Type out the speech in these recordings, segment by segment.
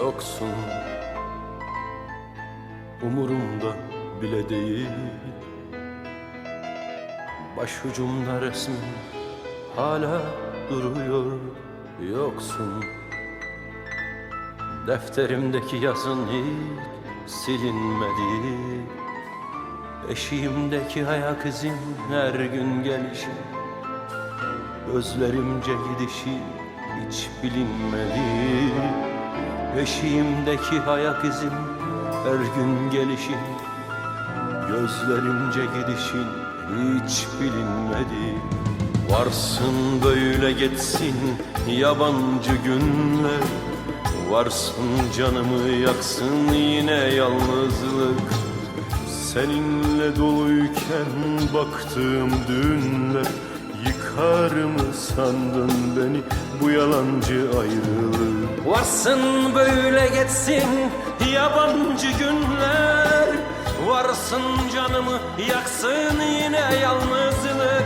yoksun. Umurumda bile değil. Başucumda resmin hala duruyor yoksun. Defterimdeki yazın hiç silinmedi. Eşiğimdeki ayak izin her gün gelişi Gözlerimce gidişi hiç bilinmedi Eşiğimdeki ayak izin her gün gelişi Gözlerimce gidişin hiç bilinmedi. Varsın böyle geçsin yabancı günler. Varsın canımı yaksın yine yalnızlık. Seninle doluyken baktığım dünler Yıkar mı sandın beni? Bu yalancı ayrılık Varsın böyle geçsin yabancı günler. Varsın canımı yaksın yine yalnızlık.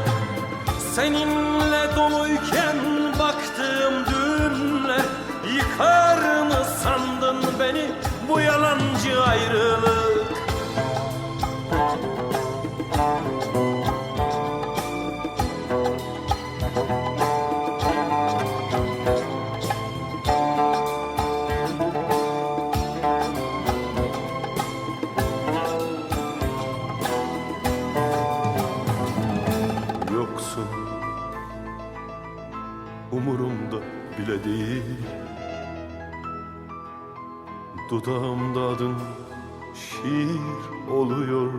Seninle doluyken baktığım dünler Yıkar mı sandın beni? Bu yalancı ayrılık Umurumda bile değil. Dudağımda adın şiir oluyor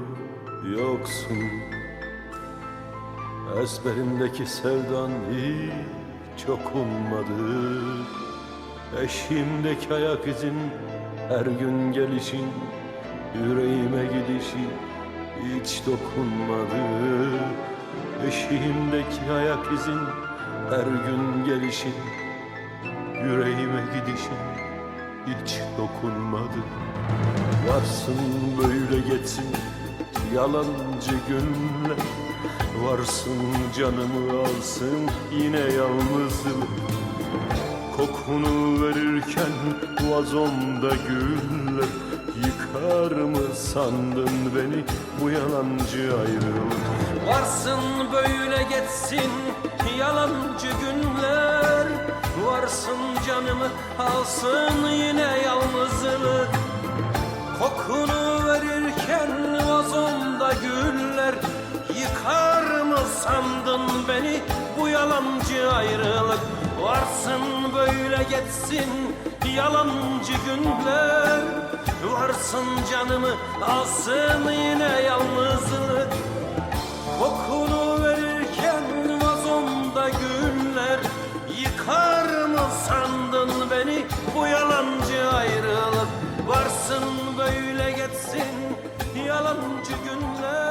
Yoksun. Ezberimdeki sevdan hiç okunmadı. Eşiğimdeki ayak izin her gün gelişin Yüreğime gidişi hiç dokunmadı. Eşiğimdeki ayak izin her gün gelişin Yüreğime gidişin hiç dokunmadı. Varsın böyle geçsin yalancı günler. Varsın canımı alsın yine yalnızlık Kokunu verirken vazomda güller Yıkar mı sandın beni? Bu yalancı ayrılık Varsın böyle geçsin yalancı günler. Varsın canımı alsın yine yalnızlık Kokunu verirken vazomda güller Yıkar mı sandın beni? Bu yalancı ayrılık Varsın böyle geçsin yalancı günler Varsın canımı alsın yine yalnızlık. Kokunu verirken vazomda güller. Yıkar mı sandın beni bu yalancı ayrılık? Varsın böyle geçsin yalancı günler